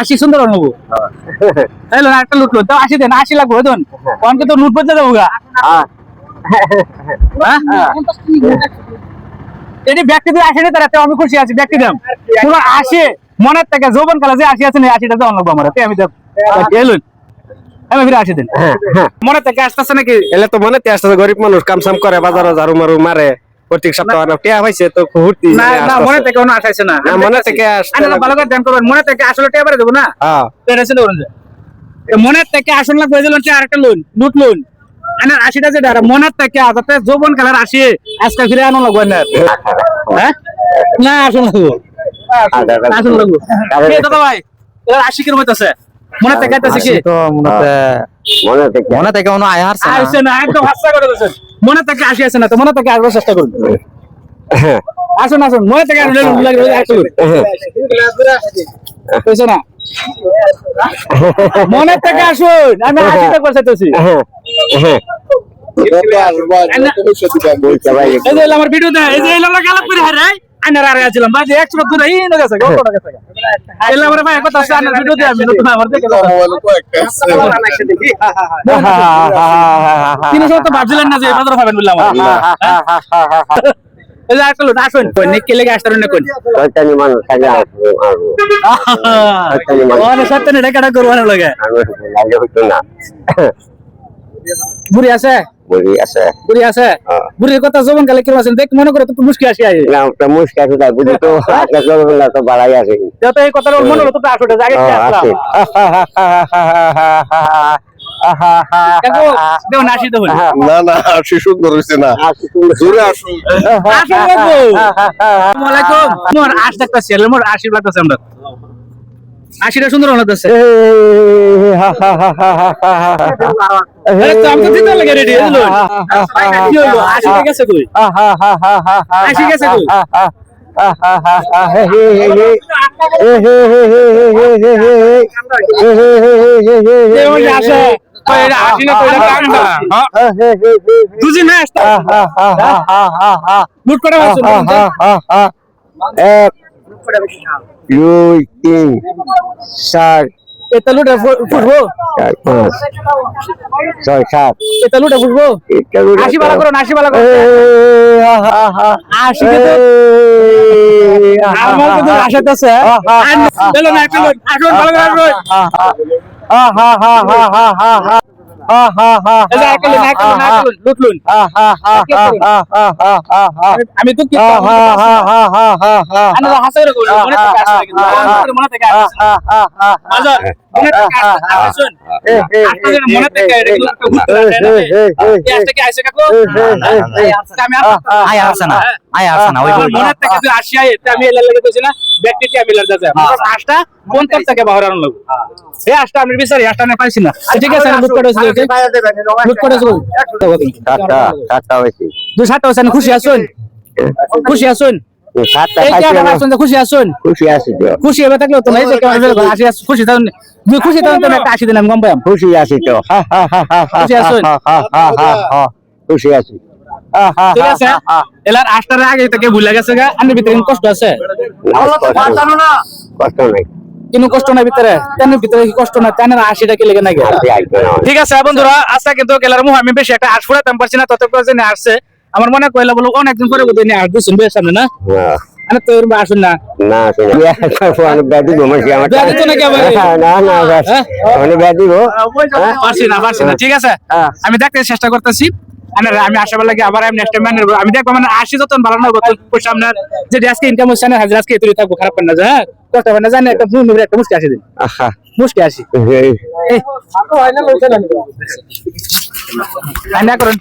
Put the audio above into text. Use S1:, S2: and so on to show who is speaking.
S1: আশি সুন্দর নেব তাইলে একটা লুটলো তো আশি দেন আশি লাগবে ধন অনকে তো লুট করতে যাব গা। হ্যাঁ। এটি ব্যক্তি দিয়ে আসেনি তারা আমি খুশি আছি ব্যক্তি দাম। তোমার আসে মনের থেকে যৌবন কালে যে আসি আছে না আশিটা দেওয়া লাগবো আমার আমি দেব। এলুন আমি ফিরে আসি দিন। মনে থেকে আসতেছে নাকি?
S2: এলে তো মনে তে আসছে গরিব মানুষ কাম সাম করে বাজারে ঝাড়ু মারু মারে। প্রত্যেক সপ্তাহ টিয়া পাইছে তো হুর্তি
S1: না না মনে থেকে কোনো আশাইছে না।
S2: না, মনে থেকে
S1: না, ভালো করে ধ্যান করবেন মনে থেকে আসলে টেবারে দেবো না?
S2: হ্যাঁ।
S1: এটা ছিল মনের থেকে আসল লাগবে যে লোন আরেকটা লোন লুট লোন। আনার আশিটা যেটা আর মনের থেকে যৌবন কালার আসি আজকে ফিরে আনো লাগবে না। হ্যাঁ? না আসল লাগবো। আসল লাগবো। কে দাদা ভাই এবার আশি কিরম হইতাছে মনে থেকে আইতাছে কি?
S3: তো মনে
S2: মনে থেকে
S3: মনে থেকে মনে আয় হারছে না।
S1: একদম হাসা করে দিয়েছেন। মনে থেকে আসি আছে না তো মনে থেকে আসবার চেষ্টা করুন। আসুন আসুন মনে থেকে আসলে লাগবে আসুন কইছে না? মনে থেকে আসুন আমি করতেছি। এই যে আমার ভিডিও দেয় এই যে এই লোক গালাপ করে হারে আইনার আরে আছিলাম বাজে একশো দূরে এই লোক আছে গল্প গেছে এই আমার ভাই কথা আছে আইনার ভিডিও দেয় আমি নতুন আমার দেখে তিন সময় তো ভাবছিলেন না যে বাজার পাবেন বললাম এই যে একটা আসুন কই নেকি লেগে আসতারেন না কোন
S2: শয়তানি মানুষ আগে আসবে মারবো
S1: ওরে সত্যি না ডাকাটা করবানো লাগে
S2: আমি লাগে হইতো না
S1: বুড়ি আছে
S2: বলি আছে।
S1: বুড়ি আছে। বুড়ির কথা জবন কালে কি আছেন দেখ মনে করে তো মুশকিল আসি আই
S2: না ওটা মুশকিল আছে তাই বুঝি তো আজকে চলবে না তো বাড়াই আছে।
S1: যত এই কথাটা মনে হলো তো আসলে আগে কি আসলাম
S4: না না আসি না।
S1: আশীর্বাদ আছে আমরা আশিটা সুন্দর হলো আছে আশি না
S2: এক দুই তিন চার।
S1: এটা লুটে ফুটবো?
S2: পাঁচ ছয় সাত।
S1: এটা লুটে ফুটবো? আশি বালা করো আশি বালা করো। আশি আমার তো আশা আছে আসুন ভালো করে আসুন। একটা লোক একটা লোক একটা লোক লুটলুন আমি তো কি আনা হাসা করে কইলো মনে থেকে আসুন। লাগবে এই আমি বিচারি আমি পাইছি না। ঠিক আছে লুট করে লুট করে দুই খুশি আছুন? খুশি আছুন? খুশি আছুন
S2: খুশি আছি তো
S1: খুশি হবে থাকলে তো নাই যে কেমন আসি আছি খুশি থাকুন খুশি থাকুন তো একটা আসি দিন গম পাইম
S2: খুশি আছি তো হা, হা, হা, হা, হা,
S1: খুশি আছেন?
S2: হা, হা, হা, হা, হা, খুশি আছি হা, হা,
S1: ঠিক আছে। এলার আগে থেকে ভুলে গেছে গা আন্নের ভিতরে কষ্ট আছে
S2: কষ্ট নেই
S1: কোনো কষ্ট নাই ভিতরে তেন ভিতরে কি কষ্ট না তেন আশিটা কি লেগে না গেল
S2: হাতে আসবে না
S1: ঠিক আছে বন্ধুরা আজকে কিন্তু গেলার মুহ আমি বেশি একটা আশ ফুরাতাম পারছি না তত করে আসছে আমার মনে কইলা বলো অনেকদিন পরে বোধ হয় আশ দিচ্ছেন বেশ সামনে না? আমি তো এরকম আসুন না।
S2: না আসে না। ইয়া, ব্যাধি ঘুমাইছি আমার
S1: ব্যাধি তো? নাকি?
S2: না না।
S1: হ্যাঁ?
S2: ব্যাধি গো
S1: পারছি না পারছি না ঠিক আছে?
S2: হ্যাঁ।
S1: আমি দেখতে চেষ্টা করতেছি। আমি আমি আশাবার লাগে আবার আমি নেক্সট টাইম আমি দেখব মানে আসি যতন ভালো না গত সামনে। যে আজকে ইনকাম হচ্ছে না হাজার আজকে তুই থাকব খারাপ না হ্যাঁ? কষ্ট হবে না জানি একটা মুভি একটা মুশকিল আসি দিন।
S2: আহা,
S1: আসি। না করেন।